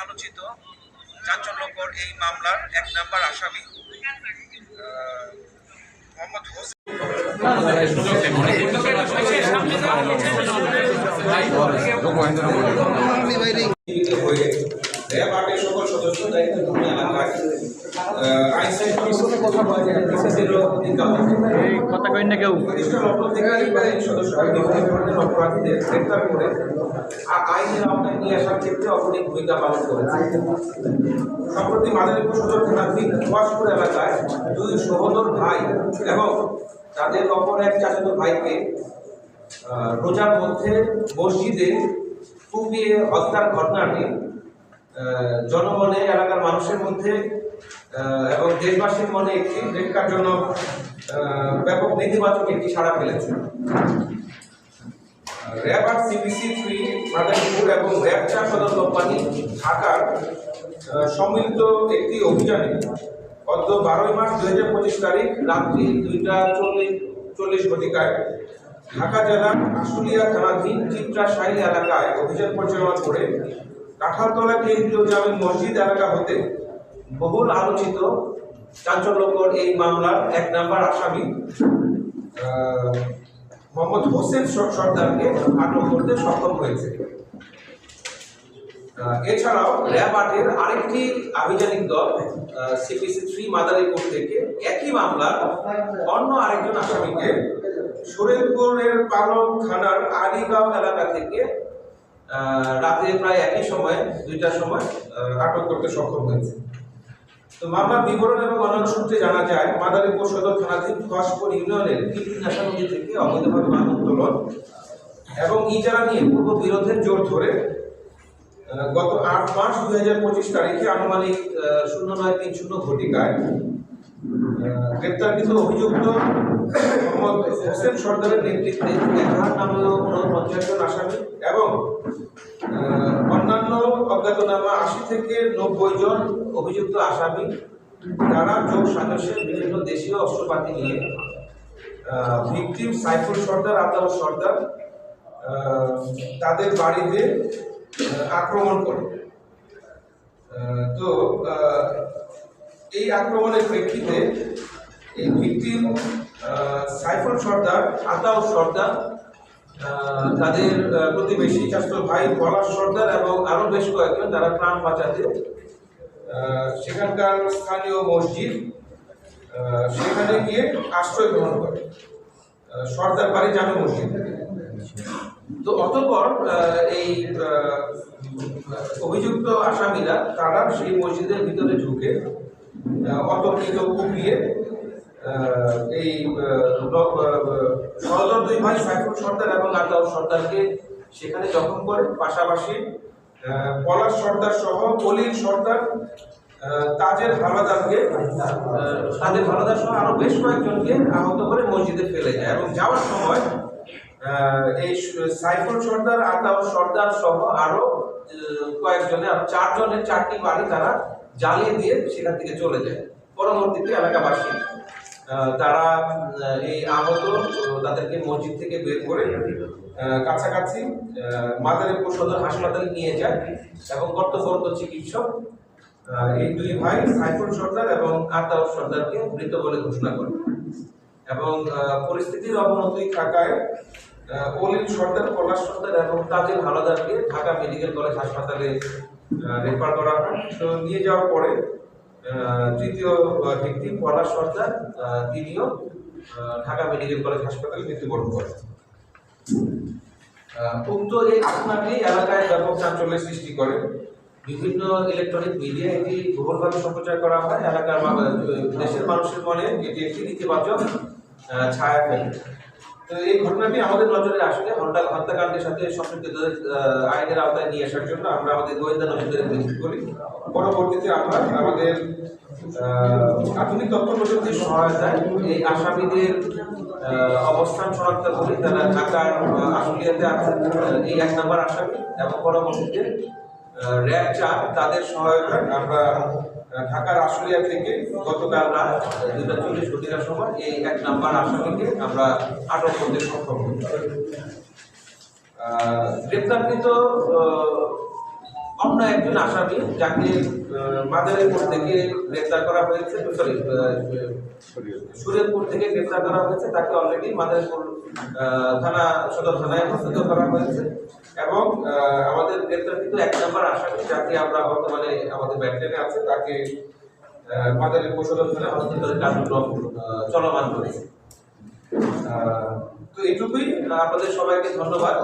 আলোচিত চাঞ্চল্যকর এই মামলার এক নাম্বার আসামি মোহাম্মদ হোসেন। কথা কই না কেউ নিয়ে আসার ক্ষেত্রে ভূমিকা পালন সম্প্রতি এলাকায় ভাই এবং তাদের অপর এক ভাইকে রোজার মধ্যে মসজিদে কুপিয়ে হত্যার ঘটনাটি জনগণে এলাকার মানুষের মধ্যে এবং দেশবাসীর মনে একটি আহ, ব্যাপক নেতিবাচক একটি সাড়া ফেলেছে। র্যাব আর সিবিসি থ্রি মাদারীপুর এবং র্যাব চার সদর কোম্পানি ঢাকার সম্মিলিত একটি অভিযানে গত বারোই মার্চ দুই হাজার পঁচিশ তারিখ রাত্রি দুইটা চল্লিশ চল্লিশ ঘটিকায় ঢাকা জেলার আশুলিয়া থানাধীন চিত্রা সাহিল এলাকায় অভিযান পরিচালনা করে কাঁঠালতলা কেন্দ্রীয় জামিন মসজিদ এলাকা হতে বহুল আলোচিত চাঞ্চল্যকর এই মামলার এক নাম্বার আসামি মোহাম্মদ হোসেন সর- সর্দারকে আটক করতে সক্ষম হয়েছে। এছাড়াও র্যাব আটের আরেকটি আভিযানিক দল সিপিসি থ্রি মাদারীপুর থেকে একই মামলার অন্য আরেকজন আসামিকে সুরেলপুরের পালক থানার আলিগাঁও এলাকা থেকে রাতে প্রায় একই সময়, দুইটার সময় আটক করতে সক্ষম হয়েছে। তো মামলার বিবরণ এবং অন্যান্য সূত্রে জানা যায়, মাদারীপুর সদর থানাধীন সুভাষপুর ইউনিয়নের কীর্তিনাশা নদী থেকে অবৈধভাবে মান উত্তোলন এবং ইজারা নিয়ে পূর্ব বিরোধের জোর ধরে গত আট মার্চ দুই হাজার পঁচিশ তারিখে আনুমানিক শূন্য নয় তিন শূন্য ঘটিকায় গ্রেপ্তারকৃত অভিযুক্ত মোহাম্মদ হোসেন সর্দারের নেতৃত্বে একাহার নামীয় উনপঞ্চাশ জন আসামি এবং অন্যান্য অজ্ঞাতনামা আশি থেকে নব্বই জন অভিযুক্ত আসামি, তারা যোগ সাজসের বিভিন্ন দেশীয় অস্ত্রপাতি নিয়ে ভিকটিম সাইফুল সর্দার আতাউর সর্দার তাদের বাড়িতে আক্রমণ করে। তো এই আক্রমণের প্রেক্ষিতে এই ভিকটিম সাইফুল সর্দার আতাউ সর্দার তাদের প্রতিবেশী চাষ্ট ভাই পলাশ সর্দার এবং আরও বেশ কয়েকজন তারা প্রাণ বাঁচাতে সেখানকার স্থানীয় মসজিদ সেখানে গিয়ে আশ্রয় গ্রহণ করে। সর্দার বাড়ি জামে মসজিদ। তো অতঃপর এই অভিযুক্ত আসামিরা তারা সেই মসজিদের ভিতরে ঢুকে অতর্কিত কুপিয়ে এই সহদর দুই ভাই সাইফুল সর্দার এবং আতাউর সর্দারকে সেখানে জখম করে। পাশাপাশি পলাশ সর্দার সহ কলিল সর্দার তাজের হালাদারকে তাজের হালাদার সহ আরও বেশ কয়েকজনকে আহত করে মসজিদে ফেলে যায় এবং যাওয়ার সময় এই সাইফুল সর্দার আতাউর সর্দার সহ আরও আহ, কয়েকজনে চারজনের চারটি বাড়ি তারা জ্বালিয়ে দিয়ে সেখান থেকে চলে যায়। পরবর্তীতে এলাকাবাসী তারা এই আহত, তাদেরকে মসজিদ থেকে বের করে কাছাকাছি মাদারীপুর সদর হাসপাতালে নিয়ে যায় এবং কর্তব্যরত চিকিৎসক এই দুই ভাই সাইফুল সর্দার এবং আতাউর সর্দারকে মৃত বলে ঘোষণা করে এবং পরিস্থিতির অবনতি থাকায় অলিল সর্দার পলাশ সর্দার এবং তাজেল হালাদারকে ঢাকা মেডিকেল কলেজ হাসপাতালে রেফার করা হয়। তো নিয়ে যাওয়ার পরে তৃতীয় ব্যক্তি পলাশ সর্দার তিনিও ঢাকা মেডিকেল কলেজ হাসপাতালে মৃত্যুবরণ করেন। উক্ত এই ঘটনাটি এলাকায় ব্যাপক চাঞ্চল্যের সৃষ্টি করে। বিভিন্ন ইলেকট্রনিক মিডিয়া এটি বহুলভাবে সম্প্রচার করা হয়। এলাকার দেশের মানুষের মনে এটি একটি ইতিবাচক ছায়া ফেলে। তো এই ঘটনাটি আমাদের নজরে আসলে হত্যা হত্যাকাণ্ডের সাথে সম্পৃক্তদের আহ, আইনের আওতায় নিয়ে আসার জন্য আমরা আমাদের গোয়েন্দা নজরদারি বৃদ্ধি করি। পরবর্তীতে আমরা আমাদের আধুনিক তথ্য প্রযুক্তির সহায়তায় এই আসামিদের অবস্থান শনাক্ত করি। তারা ঢাকার আশুলিয়াতে এই এক নম্বর আসামি। এবং পরবর্তীতে র্যাব চার তাদের সহায়তায় আমরা ঢাকার আশুলিয়া থেকে গতকাল রাত দুটা চল্লিশ ঘটিকার সময় এই এক নাম্বার আসামিকে আমরা আটক করতে সক্ষম হই গ্রেপ্তারকৃত অন্য একজন আসামি যাকে মাদারীপুর থেকে গ্রেপ্তার করা হয়েছে সরি সুরেনপুর থেকে গ্রেপ্তার করা হয়েছে তাকে অলরেডি মাদারীপুর থানা সদর থানায় হস্তান্তর করা হয়েছে। এবং আমাদের গ্রেপ্তারকৃত এক নম্বর আসামি যাকে আমরা বর্তমানে আমাদের ব্যাটালিয়নে আছে তাকে মাদারীপুর সদর থানায় হস্তান্তরের কার্যক্রম চলমান আহ, তো এইটুকুই আপনাদের সবাইকে ধন্যবাদ।